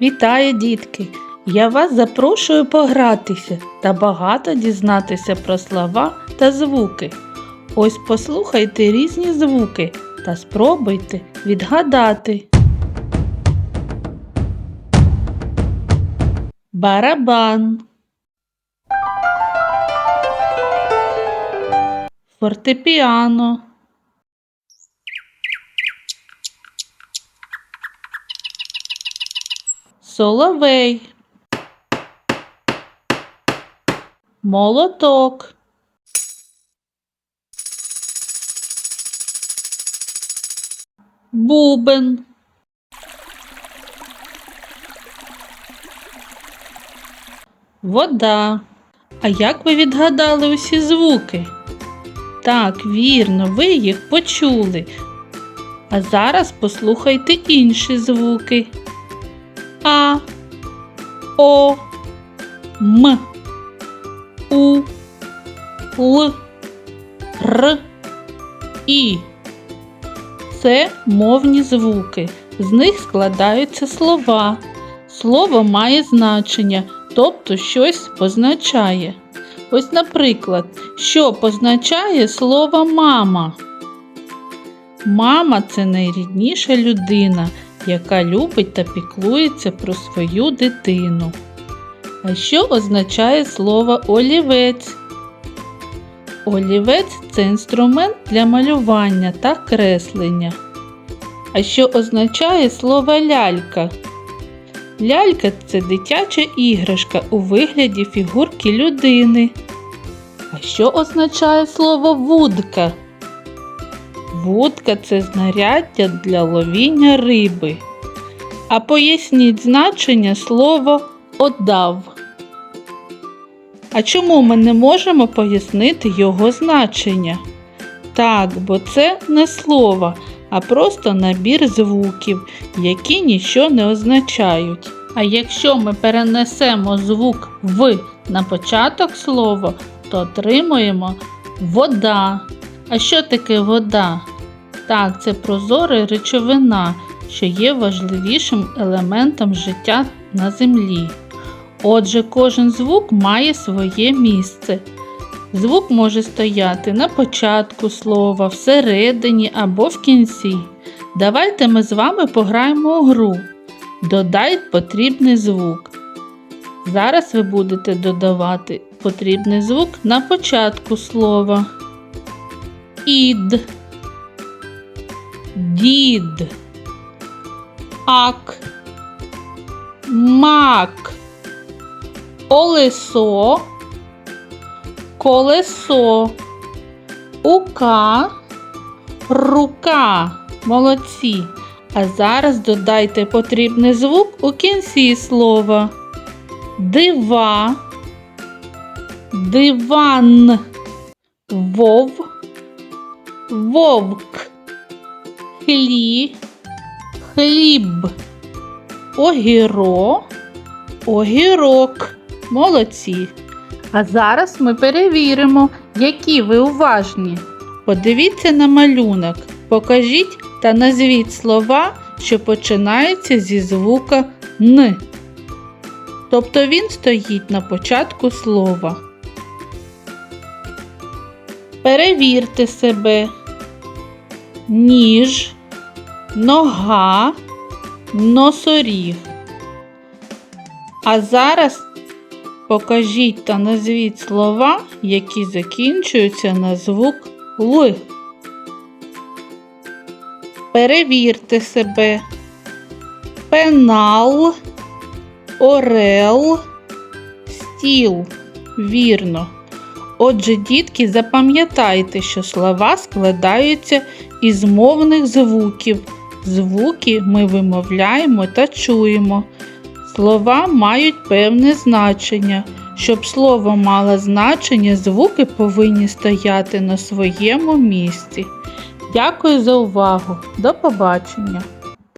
Вітаю, дітки! Я вас запрошую погратися та багато дізнатися про слова та звуки. Ось послухайте різні звуки та спробуйте відгадати. Барабан. Фортепіано. Соловей. Молоток. Бубен. Вода. А як ви відгадали усі звуки? Так, вірно, ви їх почули. А зараз послухайте інші звуки. А, О, М, У, Л, Р, І. Це мовні звуки. З них складаються слова. Слово має значення, тобто щось позначає. Ось, наприклад, що позначає слово мама? Мама це найрідніша людина, яка любить та піклується про свою дитину. А що означає слово олівець? Олівець це інструмент для малювання та креслення. А що означає слово лялька? Лялька це дитяча іграшка у вигляді фігурки людини. А що означає слово вудка? Вудка це знаряддя для ловіння риби. А поясніть значення слова одав. А чому ми не можемо пояснити його значення? Так, бо це не слово, а просто набір звуків, які нічого не означають. А якщо ми перенесемо звук в на початок слова, то отримуємо вода. А що таке вода? Так, це прозора речовина, що є важливішим елементом життя на землі. Отже, кожен звук має своє місце. Звук може стояти на початку слова, всередині або в кінці. Давайте ми з вами пограємо у гру. Додай потрібний звук. Зараз ви будете додавати потрібний звук на початку слова. Ід, дід, ак, мак, олесо, колесо, ука, рука. Молодці. А зараз додайте потрібний звук у кінці слова. Дива, диван, вов, вовк, хлі, хліб, огіро, огірок. Молодці. А зараз ми перевіримо, які ви уважні. Подивіться на малюнок, покажіть та назвіть слова, що починаються зі звука Н. Тобто він стоїть на початку слова. Перевірте себе. Ніж, нога, носоріг. А зараз покажіть та назвіть слова, які закінчуються на звук Л. Перевірте себе. Пенал, орел, стіл. Вірно. Отже, дітки, запам'ятайте, що слова складаються із мовних звуків. Звуки ми вимовляємо та чуємо. Слова мають певне значення. Щоб слово мало значення, звуки повинні стояти на своєму місці. Дякую за увагу. До побачення!